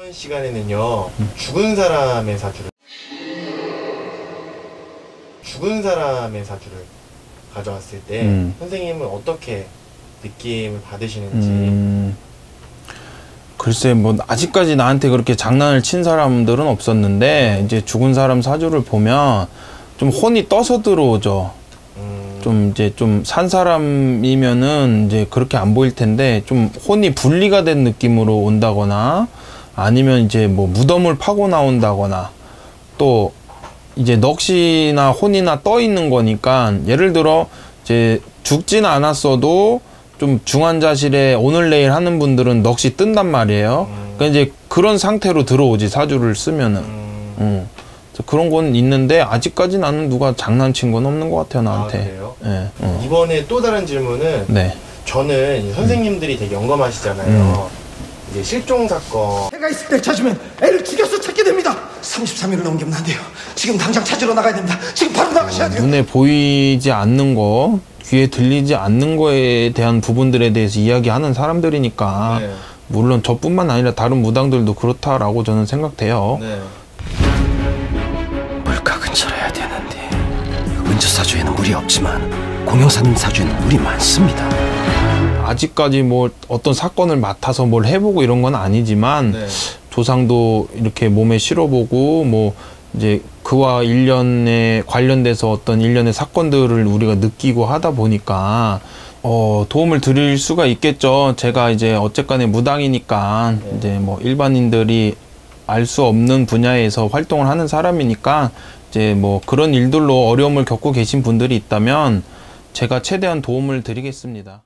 이번 시간에는요 죽은 사람의 사주를 죽은 사람의 사주를 가져왔을 때 음. 선생님은 어떻게 느낌을 받으시는지 음, 글쎄 뭐 아직까지 나한테 그렇게 장난을 친 사람들은 없었는데 이제 죽은 사람 사주를 보면 좀 혼이 떠서 들어오죠. 음, 좀 이제 좀 산 사람이면은 이제 그렇게 안 보일 텐데 좀 혼이 분리가 된 느낌으로 온다거나 아니면 이제 뭐 무덤을 파고 나온다거나 또 이제 넋이나 혼이나 떠 있는 거니까 예를 들어 이제 죽진 않았어도 좀 중환자실에 오늘 내일 하는 분들은 넋이 뜬단 말이에요. 음. 그러니까 이제 그런 상태로 들어오지 사주를 쓰면은. 음, 음. 그런 건 있는데 아직까지 나는 누가 장난친 건 없는 것 같아요 아, 나한테. 그래요? 예. 어. 이번에 또 다른 질문은 네. 저는 이 선생님들이 되게 영검하시잖아요. 음. 이제 실종 사건 해가 있을 때 찾으면 애를 죽여서 찾게 됩니다. 33일을 넘기면 안 돼요. 지금 당장 찾으러 나가야 됩니다. 지금 바로 나가셔야 돼요. 눈에 보이지 않는 거, 귀에 들리지 않는 거에 대한 부분들에 대해서 이야기하는 사람들이니까 네. 물론 저뿐만 아니라 다른 무당들도 그렇다라고 저는 생각돼요. 네. 물가 근처라야 되는데 은주 사주에는 물이 없지만 공영사님 사주에는 물이 많습니다. 아직까지 뭐 어떤 사건을 맡아서 뭘 해보고 이런 건 아니지만 네. 조상도 이렇게 몸에 실어보고 뭐 이제 그와 일련에 관련돼서 어떤 일련의 사건들을 우리가 느끼고 하다 보니까 어 도움을 드릴 수가 있겠죠. 제가 이제 어쨌간에 무당이니까 이제 뭐 일반인들이 알 수 없는 분야에서 활동을 하는 사람이니까 이제 뭐 그런 일들로 어려움을 겪고 계신 분들이 있다면 제가 최대한 도움을 드리겠습니다.